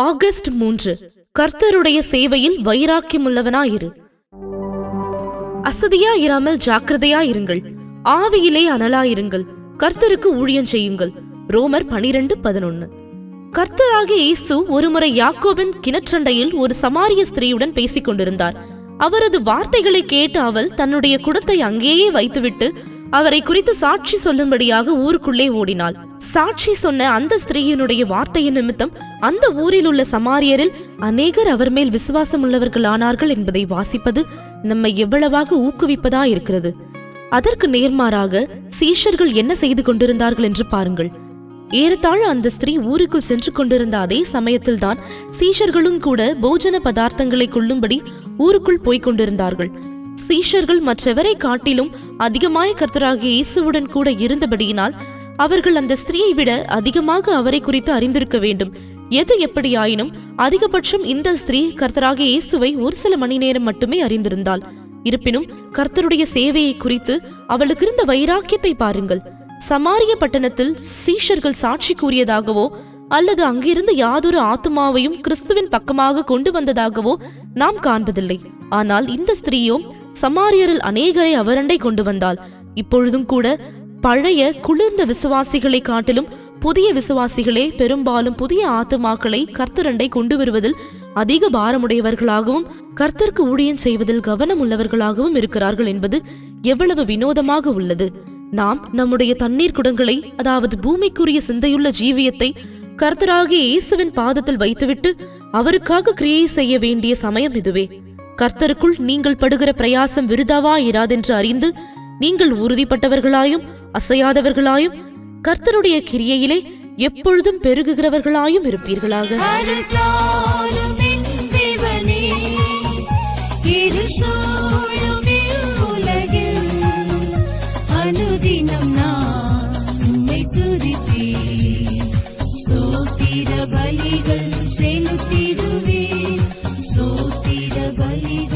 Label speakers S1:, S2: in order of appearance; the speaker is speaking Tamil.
S1: ஆகஸ்ட் மூன்று. கர்த்தருடைய சேவையில் வைராக்கியமுள்ளவனாயிரு. ஜாக்கிரதையா இருங்கள். ஆவியிலே அனலாயிருங்கள். கர்த்தருக்கு ஊழியம் செய்யுங்கள். ரோமர் பனிரெண்டு பதினொன்னு. கர்த்தராகிய இயேசு ஒருமுறை யாக்கோபின் கிணற்றண்டையில் ஒரு சமாரிய ஸ்திரீயுடன் பேசிக் கொண்டிருந்தார் அவரது வார்த்தைகளை கேட்டு அவள் தன்னுடைய குடத்தை அங்கேயே வைத்துவிட்டு அவரை குறித்து சாட்சி சொல்லும்படியாக ஊருக்குள்ளே ஓடினாள். சாட்சி சொன்ன அந்த ஸ்திரீயினுடைய வார்த்தையின் நிமித்தம் அந்த ஊரில் உள்ள சமாரியரில் அநேகர் அவர் மேல் விசுவாசம் உள்ளவர்களானார்கள் என்பதை வாசிப்பது நம்மை எவ்வளவாக ஊக்குவிப்பதா இருக்கிறது. அதற்கு நேர்மாறாக சீஷர்கள் என்ன செய்து கொண்டிருந்தார்கள் என்று பாருங்கள். ஏறத்தாழ அந்த ஸ்திரீ ஊருக்குள் சென்று கொண்டிருந்த அதே சமயத்தில்தான் சீஷர்களும் கூட போஜன பதார்த்தங்களை கொள்ளும்படி ஊருக்குள் போய்க் கொண்டிருந்தார்கள். சீஷர்கள் மற்றவரை காட்டிலும் அதிகமாய் கர்த்தராகிய இயேசுவுடன் கூட இருந்தபடியினால் அவர்கள் அந்த ஸ்திரீயை விட அதிகமாக அவரை குறித்து அறிந்திருக்க வேண்டும். எது எப்படியாயினும் அதிகபட்சம் இந்த ஸ்திரீ கர்த்தராக இயேசுவை ஒரு சில மணி நேரம் மட்டுமே அறிந்திருந்தாள். இருப்பினும் கர்த்தருடைய சேவையை குறித்து அவளுக்கு இருந்த வைராக்கியத்தை பாருங்கள். சமாரிய பட்டணத்தில் சீஷர்கள் சாட்சி கூறியதாகவோ அல்லது அங்கிருந்து யாதொரு ஆத்மாவையும் கிறிஸ்துவின் பக்கமாக கொண்டு வந்ததாகவோ நாம் காண்பதில்லை. ஆனால் இந்த ஸ்திரீயோ சமாரியரில் அநேகரை அவரண்டை கொண்டு வந்தாள். இப்பொழுதும் கூட பழைய குளிர்ந்த விசுவாசிகளை காட்டிலும் புதிய விசுவாசிகளே பெரும்பாலும் புதிய ஆத்துமாக்களை கர்த்தரண்டை கொண்டு வருவதில் அதிக பாரமுடையவர்களாகவும் கர்த்தருக்கு ஊழியம் செய்வதில் கவனம் உள்ளவர்களாகவும் இருக்கிறார்கள் என்பது எவ்வளவு வினோதமாக உள்ளது. நாம் நம்முடைய தண்ணீர் குடங்களை அதாவது பூமிக்குரிய சிந்தையுள்ள ஜீவியத்தை கர்த்தராகிய இயேசுவின் பாதத்தில் வைத்துவிட்டு அவருக்காக கிரியை செய்ய வேண்டிய சமயம் இதுவே. கர்த்தருக்குள் நீங்கள் படுகிற பிரயாசம் விருதாவா இராதென்று அறிந்து நீங்கள் உறுதிப்பட்டவர்களாயும் அசையாதவர்களாயும் கர்த்தருடைய கிரியையிலே எப்பொழுதும் பெருகுகிறவர்களாயும் இருப்பீர்களாக.
S2: செலுத்திடுவே சோத்திர பலிகள்